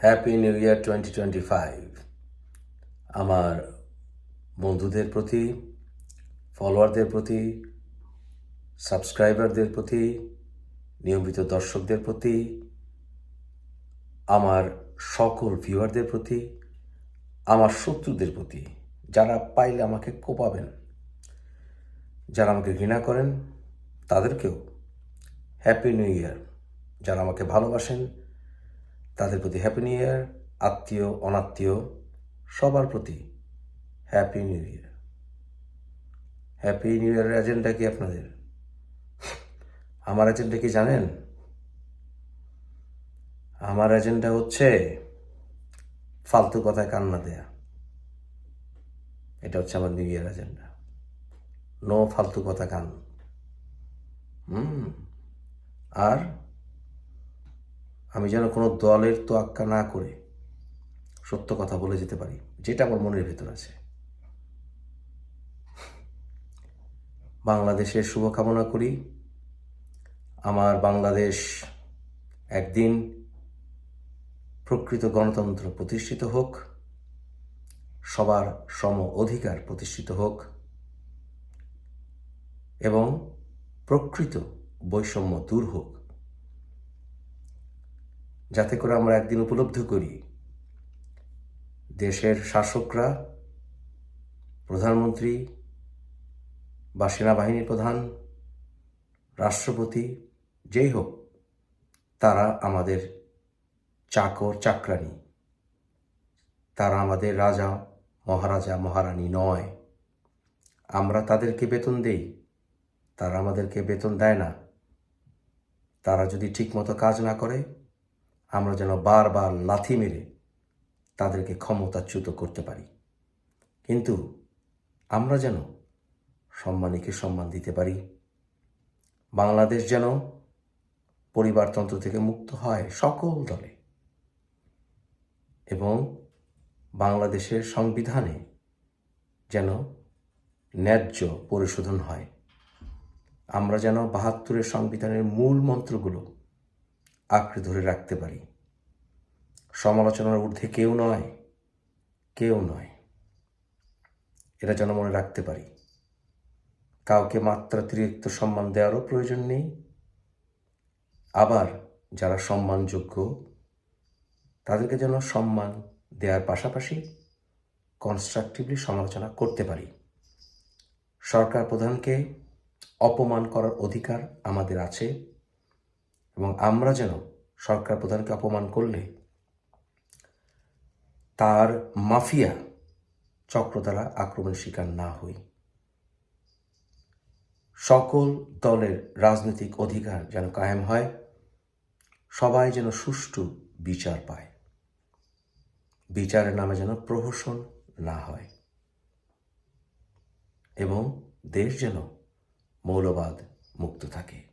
Happy new year twenty twenty five আমার বন্ধুদের প্রতি ফলোয়ারদের প্রতি সাবস্ক্রাইবারদের প্রতি, নিয়মিত দর্শকদের প্রতি, আমার সকল ভিউয়ারদের প্রতি, আমার শত্রুদের প্রতি, যারা পাইলে আমাকে কোপাবেন, যারা আমাকে ঘৃণা করেন, তাদেরকেও হ্যাপি নিউ ইয়ার যারা আমাকে ভালোবাসেন তাদের প্রতি হ্যাপি নিউ ইয়ার আত্মীয়, অনাত্মীয়, সবার প্রতি happy new year happy new ইয়ারের এজেন্ডা কি আপনাদের? আমার এজেন্ডা কি জানেন? আমার এজেন্ডা হচ্ছে ফালতু কথায় কান্না দেয়া। এটা হচ্ছে আমার নিউ ইয়ার এজেন্ডা নো ফালতু কথা কান। হুম। আর আমি যেন কোনো দলের তোয়াক্কা না করে সত্য কথা বলে যেতে পারি, যেটা আমার মনের ভেতর আছে। বাংলাদেশের শুভকামনা করি। আমার বাংলাদেশ একদিন প্রকৃত গণতন্ত্র প্রতিষ্ঠিত হোক, সবার সম অধিকার প্রতিষ্ঠিত হোক, এবং প্রকৃত বৈষম্য দূর হোক। যাতে করে আমরা একদিন উপলব্ধি করি। দেশের শাসকরা, প্রধানমন্ত্রী বা সেনাবাহিনীর প্রধান, রাষ্ট্রপতি, যেই হোক, তারা আমাদের চাকর, চাকরানি। তারা আমাদের রাজা, মহারাজা, মহারানী নয়। আমরা তাদেরকে বেতন দেই। তারা আমাদেরকে বেতন দেয় না। তারা যদি ঠিকমতো কাজ না করে আমরা যেন বারবার লাথি মেরে তাদেরকে ক্ষমতাচ্যুত করতে পারি। কিন্তু আমরা যেন সম্মানীকে সম্মান দিতে পারি। বাংলাদেশ যেন পরিবারতন্ত্র থেকে মুক্ত হয় সকল দলে। এবং বাংলাদেশের সংবিধানে যেন ন্যায্য পরিশোধন হয়। আমরা যেন বাহাত্তরের সংবিধানের মূল মন্ত্রগুলো আঁকড়ে ধরে রাখতে পারি। সমালোচনার ঊর্ধ্বে কেউ নয় কেউ নয়। এটা যেন মনে রাখতে পারি। কাউকে মাত্রাতিরিক্ত সম্মান দেওয়ারও প্রয়োজন নেই। আবার যারা সম্মানযোগ্য, তাদেরকে যেন সম্মান দেওয়ার পাশাপাশি কনস্ট্রাকটিভলি সমালোচনা করতে পারি। সরকার প্রধানকে অপমান করার অধিকার আমাদের আছে। এবং আমরা যেন সরকার প্রধানকে অপমান করলে তার মাফিয়া চক্র দ্বারা আক্রমণের শিকার না হই। সকল দলের রাজনৈতিক অধিকার যেন কায়েম হয়, সবাই যেন সুষ্ঠু বিচার পায়। বিচারের নামে যেন প্রহসন না হয় এবং দেশ যেন মৌলবাদ মুক্ত থাকে।